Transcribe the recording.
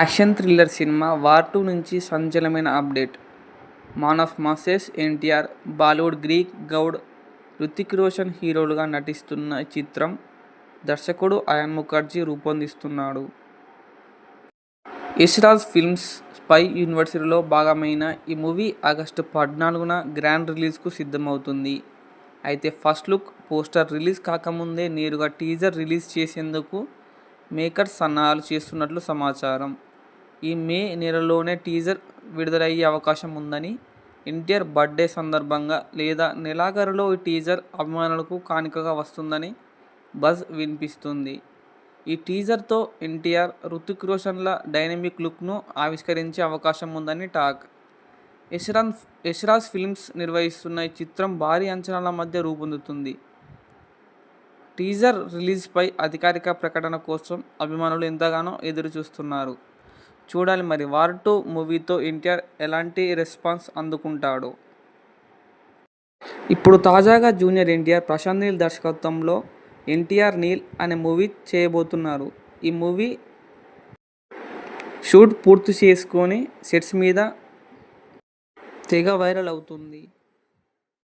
Action thriller cinema war two నుంచి సంచలనమైన update. Man of masses NTR Bollywood Greek god Hrithik Roshan హీరోలుగా నటిస్తున్న చిత్రం దర్శకుడు అయాన్ ముఖర్జీ రూపొందిస్తున్నాడు. యశ్రాజ్ ఫిల్మ్స్ స్పై యూనివర్సిటీలో భాగమైన ఈ మూవీ ఆగస్టు పద్నాలుగున గ్రాండ్ రిలీజ్కు సిద్ధమవుతుంది. అయితే ఫస్ట్ లుక్ పోస్టర్ రిలీజ్ కాకముందే నేరుగా టీజర్ రిలీజ్ చేసేందుకు మేకర్స్ సన్నాహాలు చేస్తున్నట్లు సమాచారం. ఈ మే నెలలోనే టీజర్ విడుదలయ్యే అవకాశం ఉందని ఎన్టీఆర్ బర్త్డే సందర్భంగా లేదా నెలాఖరులో ఈ టీజర్ అభిమానులకు కానుకగా వస్తుందని బజ్ వినిపిస్తుంది. ఈ టీజర్తో ఎన్టీఆర్ రుతిక్ రోషన్ల డైనమిక్ లుక్ను ఆవిష్కరించే అవకాశం ఉందని టాక్. యశ్రాన్ యశ్రాజ్ ఫిల్మ్స్ నిర్వహిస్తున్న ఈ చిత్రం భారీ అంచనాల మధ్య రూపొందుతుంది. టీజర్ రిలీజ్పై అధికారిక ప్రకటన కోసం అభిమానులు ఎంతగానో ఎదురు చూస్తున్నారు చూడాలి మరి వార్ టూ మూవీతో ఎన్టీఆర్ ఎలాంటి రెస్పాన్స్ అందుకుంటాడో. ఇప్పుడు తాజాగా జూనియర్ ఎన్టీఆర్ ప్రశాంత్ నీల్ దర్శకత్వంలో ఎన్టీఆర్ నీల్ అనే మూవీ చేయబోతున్నారు. ఈ మూవీ షూట్ పూర్తి చేసుకొని సెట్స్ మీద తెగ వైరల్ అవుతుంది.